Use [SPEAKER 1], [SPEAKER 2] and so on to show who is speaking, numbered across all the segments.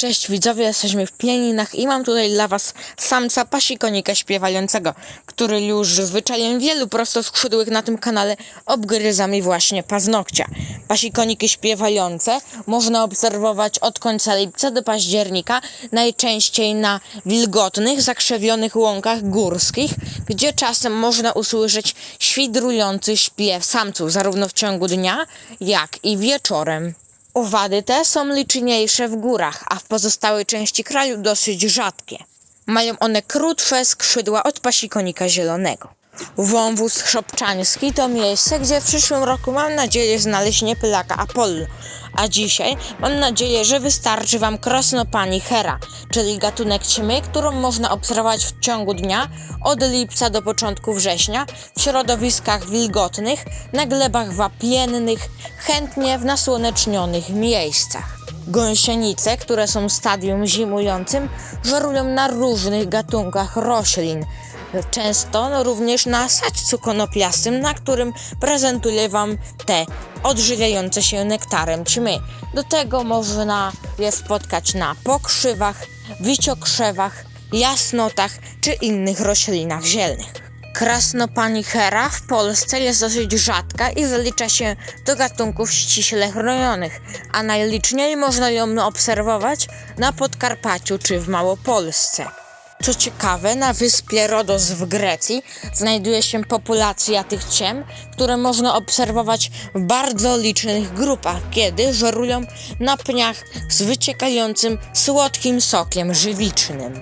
[SPEAKER 1] Cześć widzowie, jesteśmy w Pieninach i mam tutaj dla was samca pasikonika śpiewającego, który już zwyczajem wielu prostoskrzydłych na tym kanale obgryza mi właśnie paznokcia. Pasikoniki śpiewające można obserwować od końca lipca do października, najczęściej na wilgotnych, zakrzewionych łąkach górskich, gdzie czasem można usłyszeć świdrujący śpiew samców zarówno w ciągu dnia, jak i wieczorem. Owady te są liczniejsze w górach, a w pozostałej części kraju dosyć rzadkie. Mają one krótsze skrzydła od pasikonika zielonego. Wąwóz Szopczański to miejsce, gdzie w przyszłym roku mam nadzieję znaleźć niepylaka Apollo, a dzisiaj mam nadzieję, że wystarczy Wam krosnopani Hera, czyli gatunek ćmy, którą można obserwować w ciągu dnia od lipca do początku września w środowiskach wilgotnych, na glebach wapiennych, chętnie w nasłonecznionych miejscach. Gąsienice, które są stadium zimującym, żerują na różnych gatunkach roślin. Często no, również na sadźcu konopiastym, na którym prezentuję Wam te odżywiające się nektarem ćmy. Do tego można je spotkać na pokrzywach, wiciokrzewach, jasnotach czy innych roślinach zielnych. Krasnopanichera w Polsce jest dosyć rzadka i zalicza się do gatunków ściśle chronionych, a najliczniej można ją obserwować na Podkarpaciu czy w Małopolsce. Co ciekawe, na wyspie Rodos w Grecji znajduje się populacja tych ciem, które można obserwować w bardzo licznych grupach, kiedy żerują na pniach z wyciekającym słodkim sokiem żywicznym.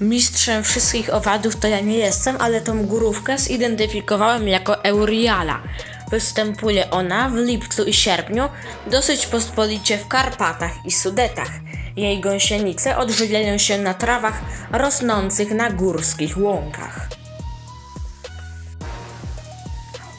[SPEAKER 1] Mistrzem wszystkich owadów to ja nie jestem, ale tą górówkę zidentyfikowałem jako Euriala. Występuje ona w lipcu i sierpniu dosyć pospolicie w Karpatach i Sudetach. Jej gąsienice odżywiają się na trawach rosnących na górskich łąkach.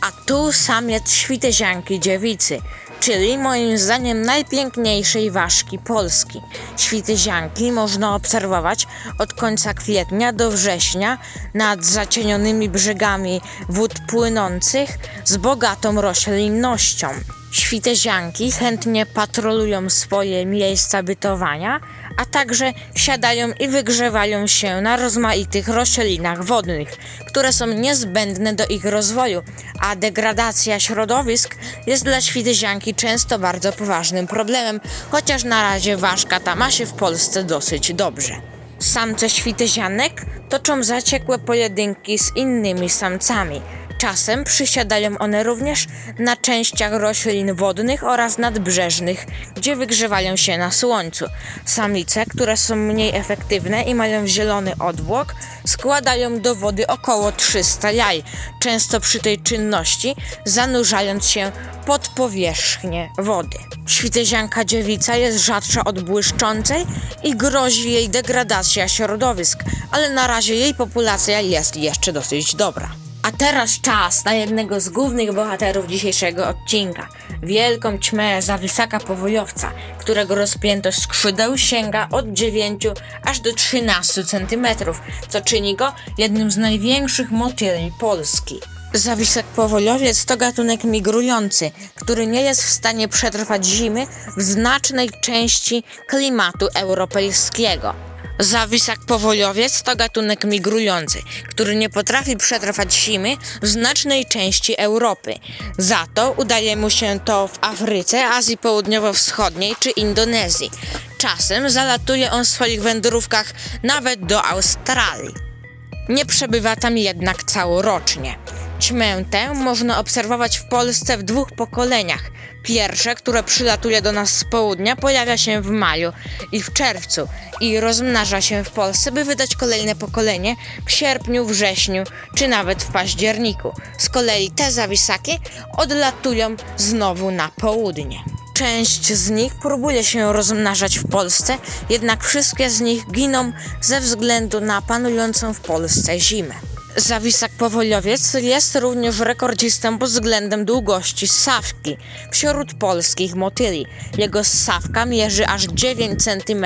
[SPEAKER 1] A tu samiec świtezianki dziewicy, czyli moim zdaniem najpiękniejszej ważki Polski. Świtezianki można obserwować od końca kwietnia do września nad zacienionymi brzegami wód płynących z bogatą roślinnością. Świtezianki chętnie patrolują swoje miejsca bytowania, a także siadają i wygrzewają się na rozmaitych roślinach wodnych, które są niezbędne do ich rozwoju, a degradacja środowisk jest dla świtezianki często bardzo poważnym problemem, chociaż na razie ważka ta ma się w Polsce dosyć dobrze. Samce świtezianek toczą zaciekłe pojedynki z innymi samcami. Czasem przysiadają one również na częściach roślin wodnych oraz nadbrzeżnych, gdzie wygrzewają się na słońcu. Samice, które są mniej efektywne i mają zielony odwłok, składają do wody około 300 jaj, często przy tej czynności zanurzając się pod powierzchnię wody. Świtezianka dziewica jest rzadsza od błyszczącej i grozi jej degradacja środowisk, ale na razie jej populacja jest jeszcze dosyć dobra. A teraz czas na jednego z głównych bohaterów dzisiejszego odcinka. Wielką ćmę zawisaka powojowca, którego rozpiętość skrzydeł sięga od 9 aż do 13 cm, co czyni go jednym z największych motyli Polski. Zawisek powoliowiec to gatunek migrujący, który nie jest w stanie przetrwać zimy w znacznej części klimatu europejskiego. Zawisak powoliowiec to gatunek migrujący, który nie potrafi przetrwać zimy w znacznej części Europy. Za to udaje mu się to w Afryce, Azji Południowo-Wschodniej czy Indonezji. Czasem zalatuje on w swoich wędrówkach nawet do Australii. Nie przebywa tam jednak całorocznie. Ćmę można obserwować w Polsce w dwóch pokoleniach. Pierwsze, które przylatuje do nas z południa, pojawia się w maju i w czerwcu i rozmnaża się w Polsce, by wydać kolejne pokolenie w sierpniu, wrześniu czy nawet w październiku. Z kolei te zawisaki odlatują znowu na południe. Część z nich próbuje się rozmnażać w Polsce, jednak wszystkie z nich giną ze względu na panującą w Polsce zimę. Zawisak powoliowiec jest również rekordzistą pod względem długości ssawki wśród polskich motyli. Jego ssawka mierzy aż 9 cm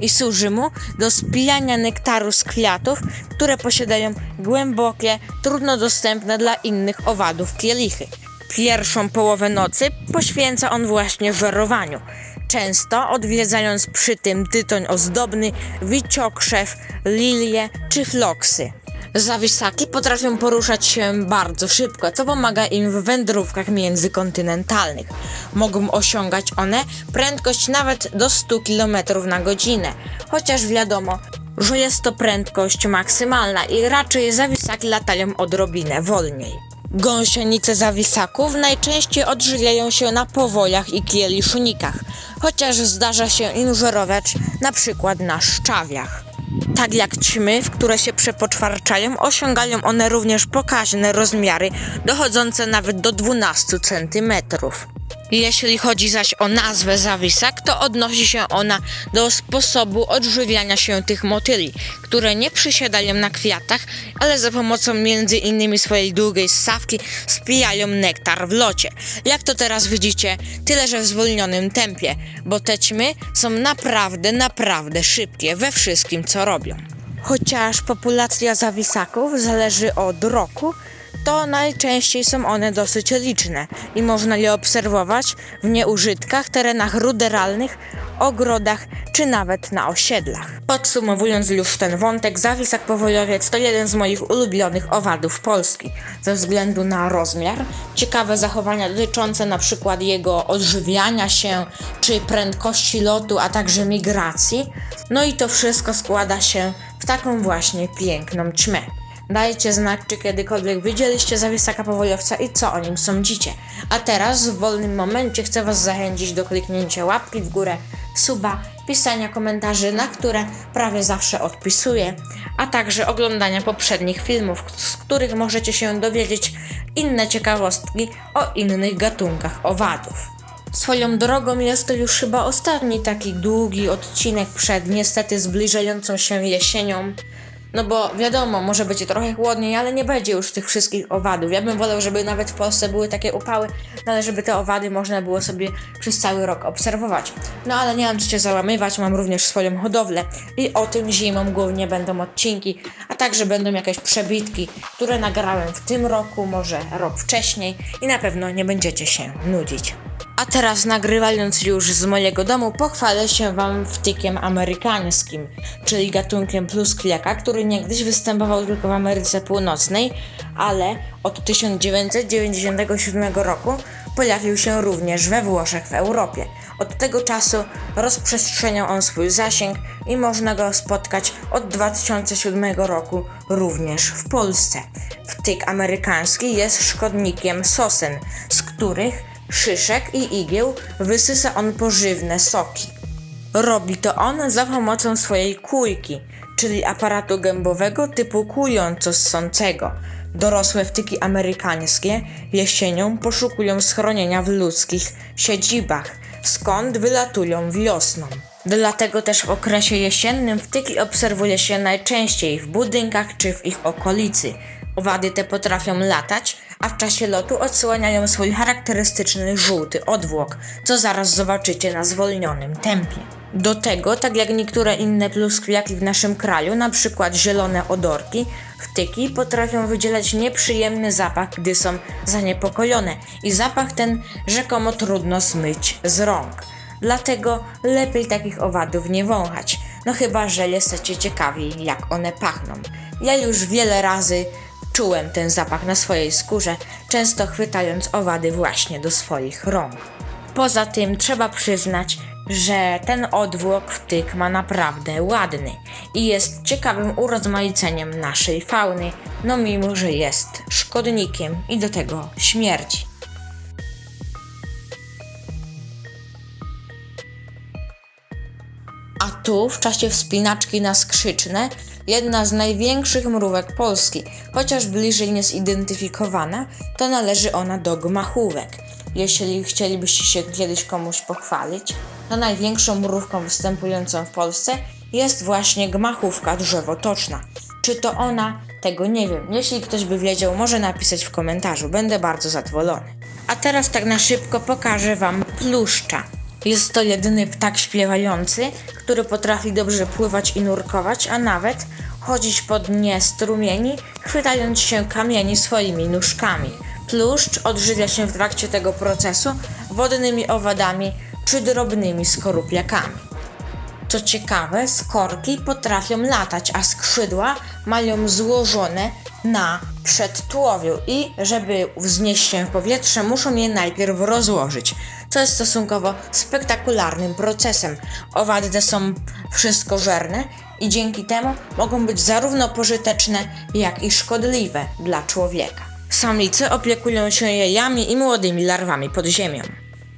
[SPEAKER 1] i służy mu do spijania nektaru z kwiatów, które posiadają głębokie, trudno dostępne dla innych owadów kielichy. Pierwszą połowę nocy poświęca on właśnie żerowaniu. Często odwiedzając przy tym tytoń ozdobny, wiciokrzew, lilie czy floksy. Zawisaki potrafią poruszać się bardzo szybko, co pomaga im w wędrówkach międzykontynentalnych. Mogą osiągać one prędkość nawet do 100 km na godzinę, chociaż wiadomo, że jest to prędkość maksymalna i raczej zawisaki latają odrobinę wolniej. Gąsienice zawisaków najczęściej odżywiają się na powojach i kieliszunikach, chociaż zdarza się im żerować na przykład na szczawiach. Tak jak ćmy, w które się przepoczwarczają, osiągają one również pokaźne rozmiary, dochodzące nawet do 12 cm. Jeśli chodzi zaś o nazwę zawisak, to odnosi się ona do sposobu odżywiania się tych motyli, które nie przysiadają na kwiatach, ale za pomocą między innymi swojej długiej ssawki spijają nektar w locie. Jak to teraz widzicie, tyle że w zwolnionym tempie, bo te ćmy są naprawdę, naprawdę szybkie we wszystkim co robią. Chociaż populacja zawisaków zależy od roku, to najczęściej są one dosyć liczne i można je obserwować w nieużytkach, terenach ruderalnych, ogrodach czy nawet na osiedlach. Podsumowując już ten wątek, zawisak powojowiec to jeden z moich ulubionych owadów Polski ze względu na rozmiar, ciekawe zachowania dotyczące przykład jego odżywiania się czy prędkości lotu, a także migracji. No i to wszystko składa się w taką właśnie piękną ćmę. Dajcie znać, czy kiedykolwiek widzieliście zawisaka powojowca i co o nim sądzicie. A teraz w wolnym momencie chcę Was zachęcić do kliknięcia łapki w górę, suba, pisania komentarzy, na które prawie zawsze odpisuję, a także oglądania poprzednich filmów, z których możecie się dowiedzieć inne ciekawostki o innych gatunkach owadów. Swoją drogą jest to już chyba ostatni taki długi odcinek przed niestety zbliżającą się jesienią. No bo wiadomo, może być trochę chłodniej, ale nie będzie już tych wszystkich owadów. Ja bym wolał, żeby nawet w Polsce były takie upały, no ale żeby te owady można było sobie przez cały rok obserwować. No ale nie mam co się załamywać, mam również swoją hodowlę i o tym zimą głównie będą odcinki, a także będą jakieś przebitki, które nagrałem w tym roku, może rok wcześniej i na pewno nie będziecie się nudzić. A teraz nagrywając już z mojego domu, pochwalę się wam wtykiem amerykańskim, czyli gatunkiem pluskwiaka, który niegdyś występował tylko w Ameryce Północnej, ale od 1997 roku pojawił się również we Włoszech w Europie. Od tego czasu rozprzestrzeniał on swój zasięg i można go spotkać od 2007 roku również w Polsce. Wtyk amerykański jest szkodnikiem sosen, z których szyszek i igieł wysysa on pożywne soki. Robi to on za pomocą swojej kujki, czyli aparatu gębowego typu kująco-ssącego. Dorosłe wtyki amerykańskie jesienią poszukują schronienia w ludzkich siedzibach, skąd wylatują wiosną. Dlatego też w okresie jesiennym wtyki obserwuje się najczęściej w budynkach czy w ich okolicy. Owady te potrafią latać, a w czasie lotu odsłaniają swój charakterystyczny żółty odwłok, co zaraz zobaczycie na zwolnionym tempie. Do tego, tak jak niektóre inne pluskwiaki w naszym kraju, przykład zielone odorki, wtyki potrafią wydzielać nieprzyjemny zapach, gdy są zaniepokojone i zapach ten rzekomo trudno smyć z rąk. Dlatego lepiej takich owadów nie wąchać, no chyba, że jesteście ciekawi jak one pachną. Ja już wiele razy czułem ten zapach na swojej skórze, często chwytając owady właśnie do swoich rąk. Poza tym trzeba przyznać, że ten odwłok wtyk ma naprawdę ładny i jest ciekawym urozmaiceniem naszej fauny, no mimo że jest szkodnikiem i do tego śmierci. A tu w czasie wspinaczki na skrzyczne jedna z największych mrówek Polski, chociaż bliżej niezidentyfikowana, to należy ona do gmachówek. Jeśli chcielibyście się kiedyś komuś pochwalić, to największą mrówką występującą w Polsce jest właśnie gmachówka drzewotoczna. Czy to ona? Tego nie wiem. Jeśli ktoś by wiedział, może napisać w komentarzu. Będę bardzo zadowolony. A teraz tak na szybko pokażę Wam pluszcza. Jest to jedyny ptak śpiewający, który potrafi dobrze pływać i nurkować, a nawet chodzić po dnie strumieni, chwytając się kamieni swoimi nóżkami. Tłuszcz odżywia się w trakcie tego procesu wodnymi owadami czy drobnymi skorupiakami. Co ciekawe, skorki potrafią latać, a skrzydła mają złożone na przedtułowiu i żeby wznieść się w powietrze, muszą je najpierw rozłożyć, co jest stosunkowo spektakularnym procesem. Owady są wszystkożerne i dzięki temu mogą być zarówno pożyteczne, jak i szkodliwe dla człowieka. Samice opiekują się jajami i młodymi larwami pod ziemią.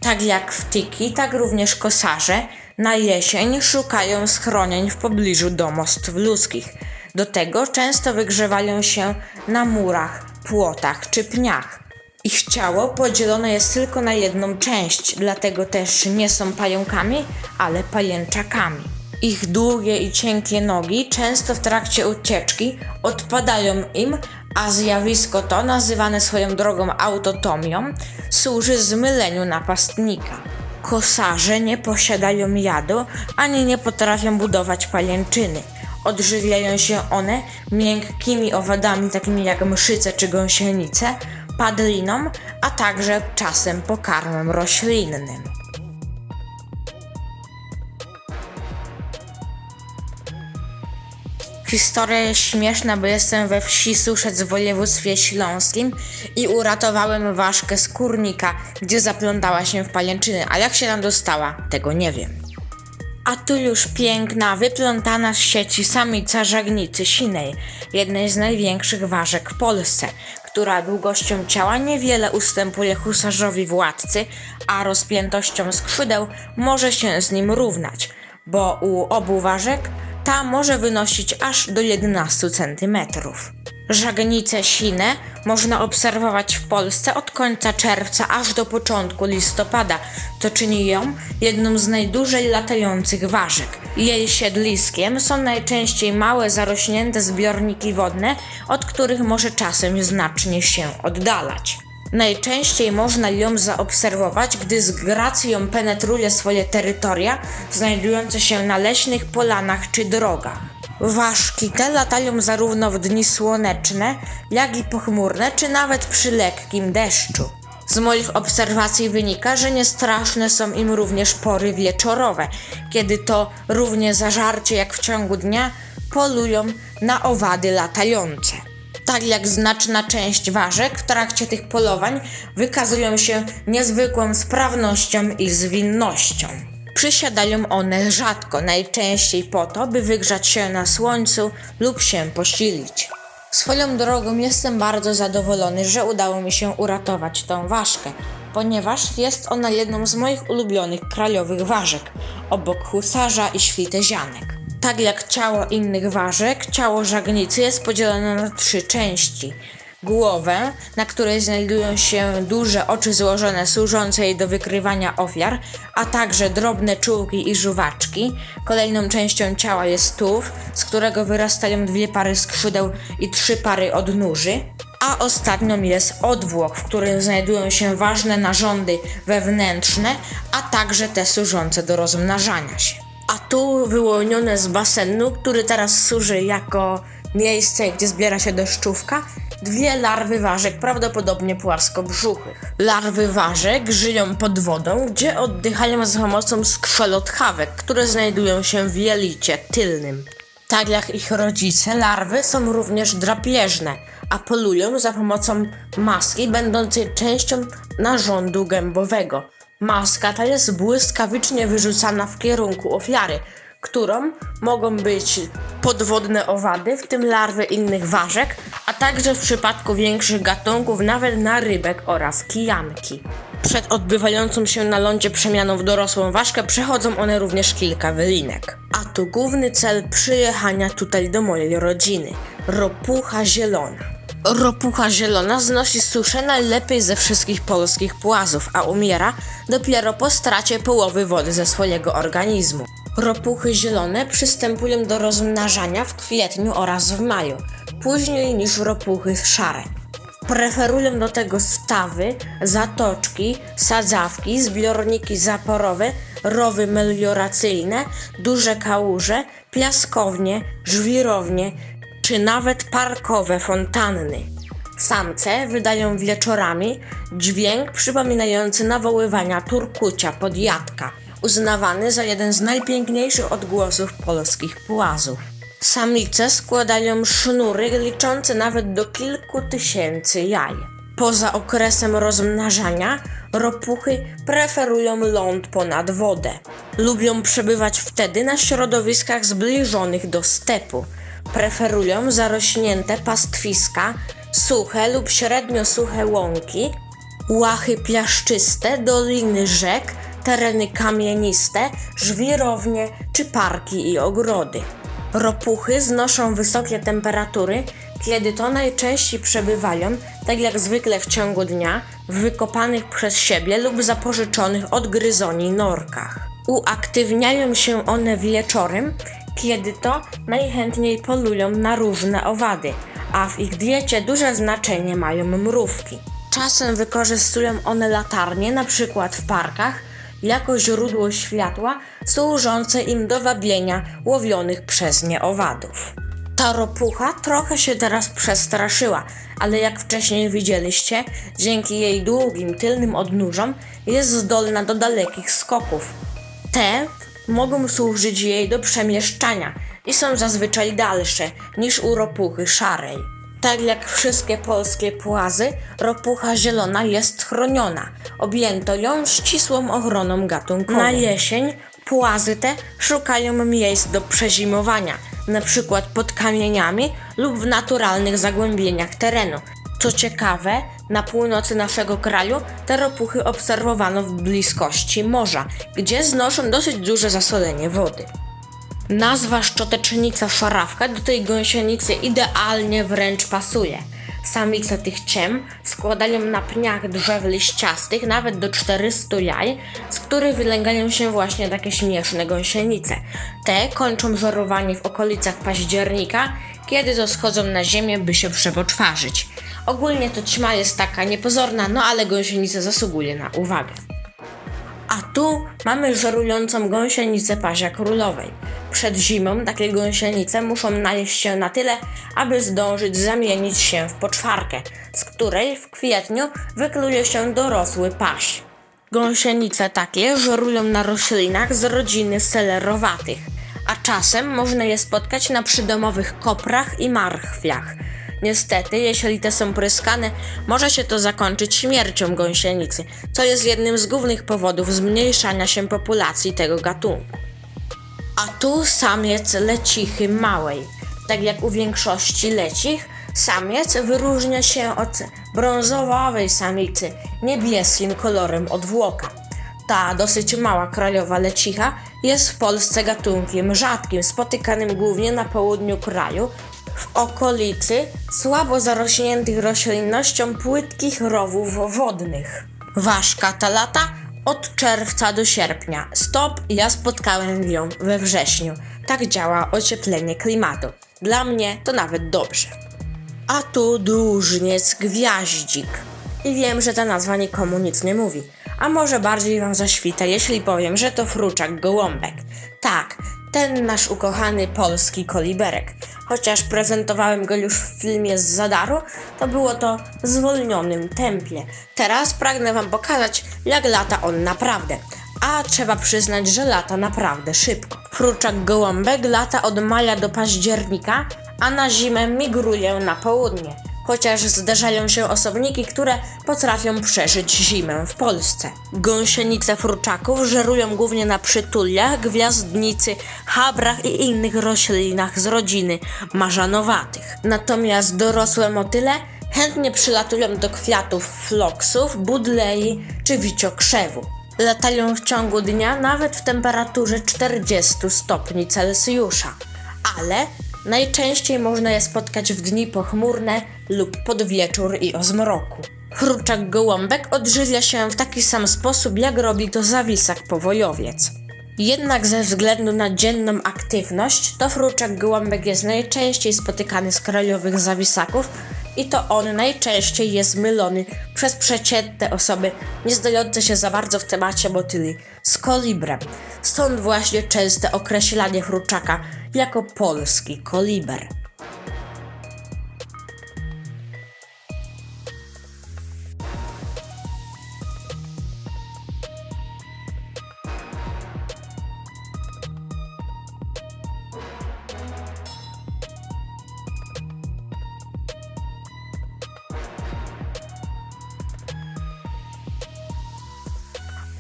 [SPEAKER 1] Tak jak wtyki, tak również kosarze na jesień szukają schronień w pobliżu domostw ludzkich. Do tego często wygrzewają się na murach, płotach czy pniach. Ich ciało podzielone jest tylko na jedną część, dlatego też nie są pająkami, ale pajęczakami. Ich długie i cienkie nogi często w trakcie ucieczki odpadają im, a zjawisko to, nazywane swoją drogą autotomią, służy zmyleniu napastnika. Kosarze nie posiadają jadu, ani nie potrafią budować pajęczyny. Odżywiają się one miękkimi owadami takimi jak mszyce czy gąsienice, padliną, a także czasem pokarmem roślinnym. Historia śmieszna, bo jestem we wsi Suszec w województwie śląskim i uratowałem ważkę z kurnika, gdzie zaplątała się w pajęczyny, a jak się tam dostała, tego nie wiem. A tu już piękna, wyplątana z sieci samica żagnicy sinej, jednej z największych ważek w Polsce, która długością ciała niewiele ustępuje husarzowi władcy, a rozpiętością skrzydeł może się z nim równać, bo u obu ważek ta może wynosić aż do 11 cm. Żagnice sine można obserwować w Polsce od końca czerwca aż do początku listopada, co czyni ją jedną z najdłużej latających ważek. Jej siedliskiem są najczęściej małe zarośnięte zbiorniki wodne, od których może czasem znacznie się oddalać. Najczęściej można ją zaobserwować, gdy z gracją penetruje swoje terytoria znajdujące się na leśnych polanach czy drogach. Ważki te latają zarówno w dni słoneczne, jak i pochmurne, czy nawet przy lekkim deszczu. Z moich obserwacji wynika, że niestraszne są im również pory wieczorowe, kiedy to równie zażarcie jak w ciągu dnia polują na owady latające. Tak jak znaczna część ważek w trakcie tych polowań wykazują się niezwykłą sprawnością i zwinnością. Przysiadają one rzadko, najczęściej po to, by wygrzać się na słońcu lub się posilić. Swoją drogą jestem bardzo zadowolony, że udało mi się uratować tą ważkę, ponieważ jest ona jedną z moich ulubionych krajowych ważek, obok husarza i świtezianek. Tak jak ciało innych ważek, ciało żagnicy jest podzielone na trzy części. Głowę, na której znajdują się duże oczy złożone służące jej do wykrywania ofiar, a także drobne czułki i żuwaczki. Kolejną częścią ciała jest tułów, z którego wyrastają dwie pary skrzydeł i trzy pary odnóży. A ostatnią jest odwłok, w którym znajdują się ważne narządy wewnętrzne, a także te służące do rozmnażania się. A tu wyłonione z basenu, który teraz służy jako miejsce, gdzie zbiera się deszczówka, dwie larwy ważek, prawdopodobnie płaskobrzuchych. Larwy ważek żyją pod wodą, gdzie oddychają za pomocą skrzelotchawek, które znajdują się w jelicie tylnym. Tak jak ich rodzice, larwy są również drapieżne, a polują za pomocą maski będącej częścią narządu gębowego. Maska ta jest błyskawicznie wyrzucana w kierunku ofiary, którą mogą być podwodne owady, w tym larwy innych ważek, a także w przypadku większych gatunków nawet na rybek oraz kijanki. Przed odbywającą się na lądzie przemianą w dorosłą ważkę przechodzą one również kilka wylinek. A to główny cel przyjechania tutaj do mojej rodziny. Ropucha zielona. Ropucha zielona znosi suszę najlepiej ze wszystkich polskich płazów, a umiera dopiero po stracie połowy wody ze swojego organizmu. Ropuchy zielone przystępują do rozmnażania w kwietniu oraz w maju, później niż ropuchy szare. Preferują do tego stawy, zatoczki, sadzawki, zbiorniki zaporowe, rowy melioracyjne, duże kałuże, piaskownie, żwirownie czy nawet parkowe fontanny. Samce wydają wieczorami dźwięk przypominający nawoływania turkucia podjadka, uznawany za jeden z najpiękniejszych odgłosów polskich płazów. Samice składają sznury liczące nawet do kilku tysięcy jaj. Poza okresem rozmnażania, ropuchy preferują ląd ponad wodę. Lubią przebywać wtedy na środowiskach zbliżonych do stepu. Preferują zarośnięte pastwiska, suche lub średnio suche łąki, łachy piaszczyste, doliny rzek, tereny kamieniste, żwirownie czy parki i ogrody. Ropuchy znoszą wysokie temperatury, kiedy to najczęściej przebywają, tak jak zwykle w ciągu dnia, w wykopanych przez siebie lub zapożyczonych od gryzoni norkach. Uaktywniają się one wieczorem, kiedy to najchętniej polują na różne owady, a w ich diecie duże znaczenie mają mrówki. Czasem wykorzystują one latarnie, przykład w parkach, jako źródło światła służące im do wabienia łowionych przez nie owadów. Ta ropucha trochę się teraz przestraszyła, ale jak wcześniej widzieliście, dzięki jej długim tylnym odnóżom jest zdolna do dalekich skoków. Te mogą służyć jej do przemieszczania i są zazwyczaj dalsze niż u ropuchy szarej. Tak jak wszystkie polskie płazy, ropucha zielona jest chroniona. Objęto ją ścisłą ochroną gatunkową. Na jesień płazy te szukają miejsc do przezimowania, przykład pod kamieniami lub w naturalnych zagłębieniach terenu. Co ciekawe, na północy naszego kraju te ropuchy obserwowano w bliskości morza, gdzie znoszą dosyć duże zasolenie wody. Nazwa szczotecznica szarawka do tej gąsienicy idealnie wręcz pasuje. Samice tych ciem składają na pniach drzew liściastych nawet do 400 jaj, z których wylęgają się właśnie takie śmieszne gąsienice. Te kończą żerowanie w okolicach października, kiedy to schodzą na ziemię, by się przepoczwarzyć. Ogólnie to ćma jest taka niepozorna, no ale gąsienica zasługuje na uwagę. A tu mamy żerującą gąsienicę pazia królowej. Przed zimą takie gąsienice muszą najeść się na tyle, aby zdążyć zamienić się w poczwarkę, z której w kwietniu wykluje się dorosły paś. Gąsienice takie żerują na roślinach z rodziny selerowatych, a czasem można je spotkać na przydomowych koprach i marchwiach. Niestety, jeśli te są pryskane, może się to zakończyć śmiercią gąsienicy, co jest jednym z głównych powodów zmniejszania się populacji tego gatunku. A tu samiec lecichy małej. Tak jak u większości lecich, samiec wyróżnia się od brązowawej samicy niebieskim kolorem odwłoka. Ta dosyć mała krajowa lecicha jest w Polsce gatunkiem rzadkim, spotykanym głównie na południu kraju, w okolicy słabo zarośniętych roślinnością płytkich rowów wodnych. Ważka ta lata od czerwca do sierpnia. Stop, ja spotkałem ją we wrześniu. Tak działa ocieplenie klimatu. Dla mnie to nawet dobrze. A tu dłużniec gwiaździk. I wiem, że ta nazwa nikomu nic nie mówi. A może bardziej wam zaświta, jeśli powiem, że to fruczak gołąbek. Tak, ten nasz ukochany polski koliberek. Chociaż prezentowałem go już w filmie z Zadaru, to było to w zwolnionym tempie. Teraz pragnę wam pokazać, jak lata on naprawdę. A trzeba przyznać, że lata naprawdę szybko. Fruczak gołąbek lata od maja do października, a na zimę migruje na południe. Chociaż zdarzają się osobniki, które potrafią przeżyć zimę w Polsce. Gąsienice fruczaków żerują głównie na przytuliach, gwiazdnicy, habrach i innych roślinach z rodziny marzanowatych. Natomiast dorosłe motyle chętnie przylatują do kwiatów floksów, budlei czy wiciokrzewu. Latają w ciągu dnia nawet w temperaturze 40 stopni Celsjusza, ale najczęściej można je spotkać w dni pochmurne lub pod wieczór i o zmroku. Chruczak gołąbek odżywia się w taki sam sposób, jak robi to zawisak powojowiec. Jednak ze względu na dzienną aktywność, to fruczak gołąbek jest najczęściej spotykany z krajowych zawisaków i to on najczęściej jest mylony przez przeciętne osoby nie znające się za bardzo w temacie motyli z kolibrem. Stąd właśnie częste określanie fruczaka jako polski koliber.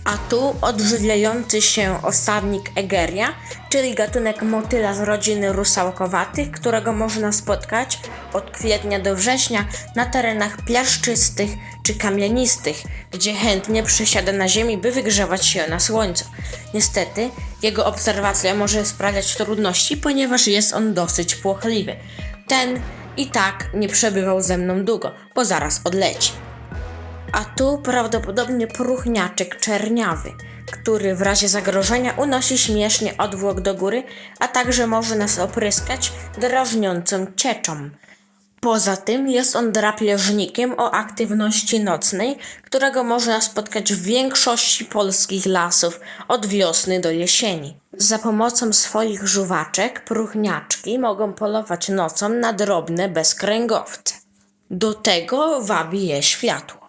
[SPEAKER 1] A tu odżywiający się osadnik Egeria, czyli gatunek motyla z rodziny rusałkowatych, którego można spotkać od kwietnia do września na terenach piaszczystych czy kamienistych, gdzie chętnie przysiada na ziemi, by wygrzewać się na słońcu. Niestety, jego obserwacja może sprawiać trudności, ponieważ jest on dosyć płochliwy. Ten i tak nie przebywał ze mną długo, bo zaraz odleci. A tu prawdopodobnie próchniaczek czerniawy, który w razie zagrożenia unosi śmiesznie odwłok do góry, a także może nas opryskać drażniącą cieczą. Poza tym jest on drapieżnikiem o aktywności nocnej, którego można spotkać w większości polskich lasów od wiosny do jesieni. Za pomocą swoich żuwaczek próchniaczki mogą polować nocą na drobne bezkręgowce. Do tego wabi je światło.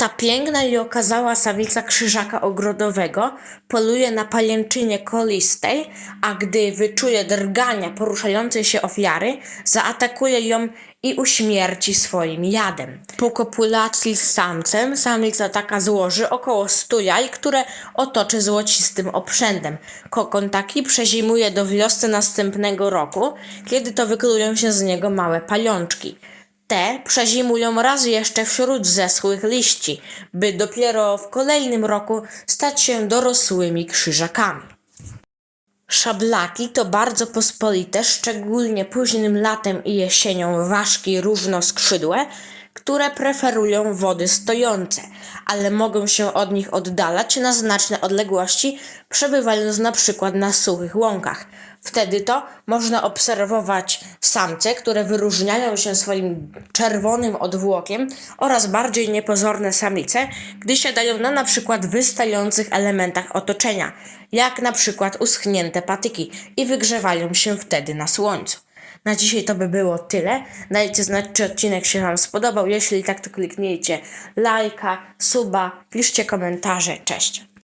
[SPEAKER 1] Ta piękna i okazała sawica krzyżaka ogrodowego poluje na pajęczynie kolistej, a gdy wyczuje drgania poruszającej się ofiary, zaatakuje ją i uśmierci swoim jadem. Po kopulacji z samcem samica taka złoży około 100 jaj, które otoczy złocistym oprzędem. Kokon taki przezimuje do wiosny następnego roku, kiedy to wyklują się z niego małe pajączki. Te przezimują raz jeszcze wśród zeschłych liści, by dopiero w kolejnym roku stać się dorosłymi krzyżakami. Szablaki to bardzo pospolite, szczególnie późnym latem i jesienią ważki różnoskrzydłe, które preferują wody stojące, ale mogą się od nich oddalać na znaczne odległości, przebywając na przykład na suchych łąkach. Wtedy to można obserwować samce, które wyróżniają się swoim czerwonym odwłokiem oraz bardziej niepozorne samice, gdy siadają na na przykład wystających elementach otoczenia, jak na przykład uschnięte patyki i wygrzewają się wtedy na słońcu. Na dzisiaj to by było tyle. Dajcie znać, czy odcinek się Wam spodobał. Jeśli tak, to kliknijcie lajka, suba, piszcie komentarze. Cześć!